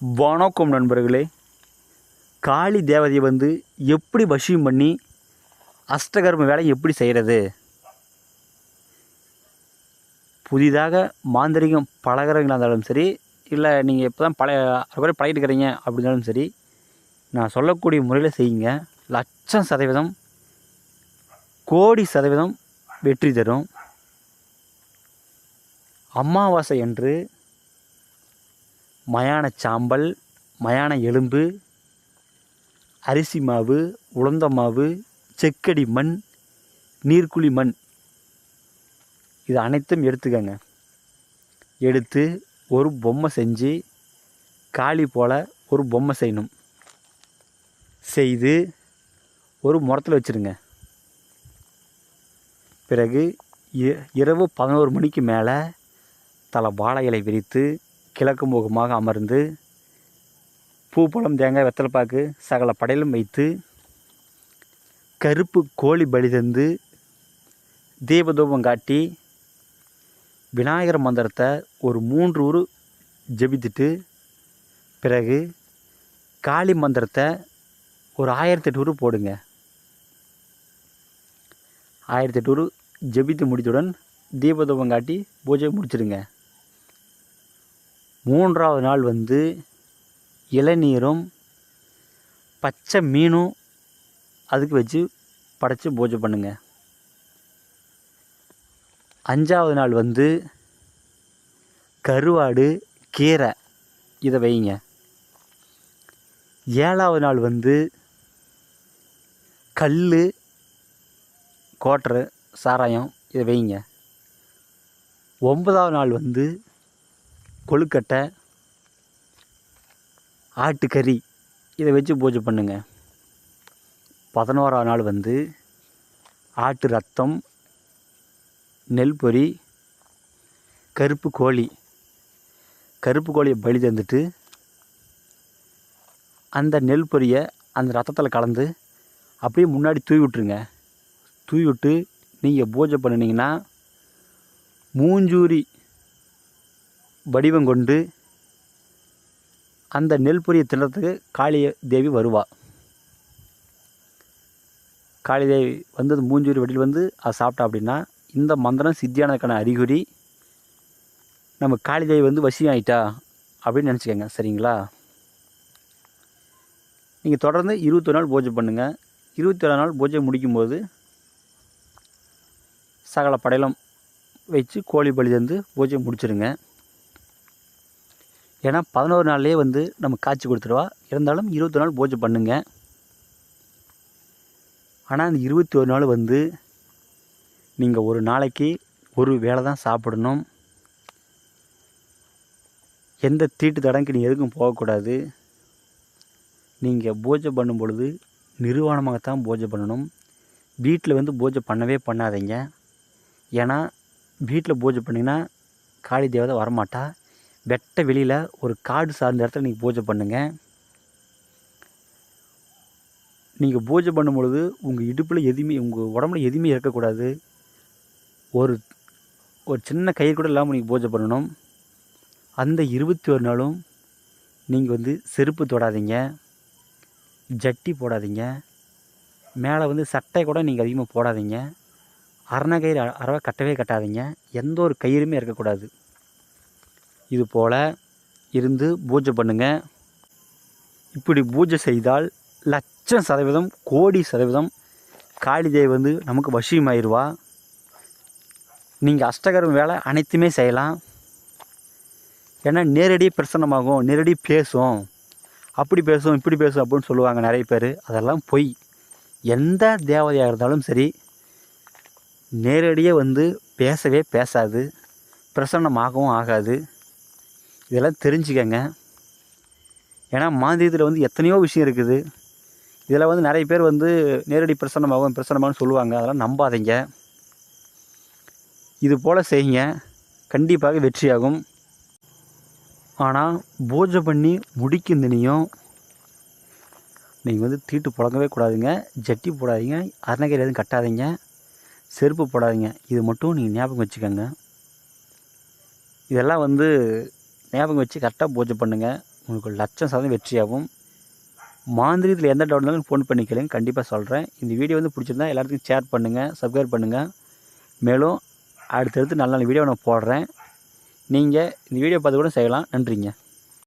வணக்கம் நண்பர்களே. காளி தேவதையை வந்து எப்படி வசியம் பண்ணி அஷ்டகர்ம வேலை எப்படி செய்கிறது புதிதாக மாந்திரிகம் பழகிறவங்களா இருந்தாலும் சரி இல்லை நீங்கள் இப்போ தான் பழைய அதுக்குறை பழகிட்டு இருக்கிறீங்க அப்படின்னாலும் சரி நான் சொல்லக்கூடிய முறையில் செய்யுங்க. லட்சம் சதவீதம் கோடி சதவீதம் வெற்றி தரும். அமாவாசை அன்று மயான சாம்பல் மயான எலும்பு அரிசி மாவு உளுந்த மாவு செக்கடி மண் நீர்க்குழி மண். இது அனைத்தும் எடுத்துக்கங்க. எடுத்து ஒரு பொம்மை செஞ்சு காளி போல் ஒரு பொம்மை செய்யணும். செய்து ஒரு முறத்தில் வச்சுருங்க. பிறகு இ- இரவு பதினோரு மணிக்கு மேலே தலை வாழை இலை விரித்து கிழக்கு முகமாக அமர்ந்து பூப்பழம் தேங்காய் வெத்தலைப்பாக்கு சகல படையிலும் வைத்து கருப்பு கோழி பலி தந்து தீபதூபம் காட்டி விநாயகர் மந்திரத்தை ஒரு மூன்று ஊர் ஜெபித்துட்டு பிறகு காளி மந்திரத்தை ஒரு ஆயிரத்தி எட்டு போடுங்க. ஆயிரத்தி எட்டு ஜெபித்து முடித்தவுடன் தீபதூபம் காட்டி பூஜை முடிச்சிடுங்க. மூன்றாவது நாள் வந்து இளநீரும் பச்சை மீனும் அதுக்கு வச்சு படைச்சி பூஜை பண்ணுங்க. அஞ்சாவது நாள் வந்து கருவாடு கீரை இதை வைங்க. ஏழாவது நாள் வந்து கல் கோட்டரு சாராயம் இதை வைங்க. ஒன்பதாவது நாள் வந்து கொழுக்கட்டை ஆட்டுக்கறி இதை வச்சு பூஜை பண்ணுங்க. பதினோரா நாள் வந்து ஆட்டு ரத்தம் நெல் பொறி கருப்பு கோழி. கருப்பு கோழியை பலி தந்துட்டு அந்த நெல் பொரியை அந்த ரத்தத்தில் கலந்து அப்படியே முன்னாடி தூவி விட்ருங்க தூவி விட்டு நீங்கள் பூஜை பண்ணினீங்கன்னா மூஞ்சூரி வடிவம் கொண்டு அந்த நெல் பொரியை தின்னத்துக்கு காளி தேவி வருவா. காளி தேவி வந்து மூஞ்சூரி வடியில் வந்து அதை சாப்பிட்டா அப்படின்னா இந்த மந்திரம் சித்தியானதுக்கான அறிகுறி நம்ம காளி தேவி வந்து வசியம் ஆயிட்டா அப்படின்னு நினச்சிக்கோங்க சரிங்களா? நீங்கள் தொடர்ந்து இருபத்தொரு நாள் பூஜை பண்ணுங்கள் இருபத்தி நாள் பூஜை முடிக்கும்போது சகல படையலம் வச்சு கோழி பலி தந்து பூஜை முடிச்சிடுங்க ஏன்னா பதினோரு நாள்லேயே வந்து நம்ம காய்ச்சி கொடுத்துருவா. இருந்தாலும் இருபத்தி நாள் பூஜை பண்ணுங்க. ஆனால் அந்த இருபத்தி ஒரு நாள் வந்து நீங்கள் ஒரு நாளைக்கு ஒரு வேளை தான் சாப்பிடணும். எந்த தீட்டு தடங்கு நீ எதுக்கும் போகக்கூடாது. நீங்கள் பூஜை பண்ணும் பொழுது நிர்வாணமாகத்தான் பூஜை பண்ணணும். வீட்டில் வந்து பூஜை பண்ணவே பண்ணாதீங்க. ஏன்னா வீட்டில் பூஜை பண்ணிங்கன்னா காளி தேவதை வரமாட்டா. வெட்ட வெளியில் ஒரு காடு சார்ந்த இடத்துல நீங்கள் பூஜை பண்ணுங்கள் நீங்கள் பூஜை பண்ணும் பொழுது உங்கள் இடுப்பில் எதுவுமே உங்கள் உடம்புல எதுவுமே இருக்கக்கூடாது. ஒரு ஒரு சின்ன கயிறு கூட இல்லாமல் நீங்கள் பூஜை பண்ணணும். அந்த இருபத்தி ஒரு நாளும் நீங்கள் வந்து செருப்பு தொடாதீங்க. ஜட்டி போடாதீங்க. மேலே வந்து சட்டை கூட நீங்கள் அதிகமாக போடாதீங்க. அரணை கயிறு அ- அறவை கட்டவே கட்டாதீங்க. எந்த ஒரு கயிறுமே இருக்கக்கூடாது. இது போல் இருந்து பூஜை பண்ணுங்கள் இப்படி பூஜை செய்தால் லட்சம் சதவீதம் கோடி சதவீதம் காளி தேவி வந்து நமக்கு வசியமாயிருவா. நீங்கள் அஷ்டகரம் வேலை அனைத்துமே செய்யலாம். ஏன்னா நேரடியாக பிரசன்னமாகும் நேரடி பேசும். அப்படி பேசும் இப்படி பேசும் அப்படின்னு சொல்லுவாங்க நிறைய பேர். அதெல்லாம் பொய். எந்த தேவதையாக இருந்தாலும் சரி நேரடியாக வந்து பேசவே பேசாது. பிரசன்னமாகவும் ஆகாது. இதெல்லாம் தெரிஞ்சுக்கங்க. ஏன்னா மாந்தியத்தில் வந்து எத்தனையோ விஷயம் இருக்குது. இதில் வந்து நிறைய பேர் வந்து நேரடி பிரசன்னமாகும் பிரசன்னமாகும் சொல்லுவாங்க. அதெல்லாம் நம்பாதீங்க. இது போல் செய்யுங்க. கண்டிப்பாக வெற்றியாகும். ஆனால் பூஜை பண்ணி முடிக்குந்தினியும் நீங்கள் வந்து தீட்டு புழங்கவே கூடாதுங்க. ஜட்டி போடாதீங்க. அருணகிரி எதுவும் கட்டாதீங்க. செருப்பு போடாதீங்க. இது மட்டும் நீங்கள் ஞாபகம் வச்சுக்கோங்க. இதெல்லாம் வந்து ஞாபகம் வச்சு கரெக்டாக பூஜை பண்ணுங்கள் உங்களுக்கு லட்சம் சதவீதம் வெற்றியாகும். மாந்திரியத்தில் எந்த டவுட் இருந்தாலும் ஃபோன் பண்ணி கேளுங்க. கண்டிப்பாக சொல்கிறேன் இந்த வீடியோ வந்து பிடிச்சிருந்தா எல்லாத்துக்கும் ஷேர் பண்ணுங்கள் சப்ஸ்கிரைப் பண்ணுங்கள் மேலும் அடுத்தடுத்து நல்ல நல்ல வீடியோ நான் போடுறேன். நீங்கள் இந்த வீடியோ பார்த்து கூட செய்யலாம். நன்றிங்க.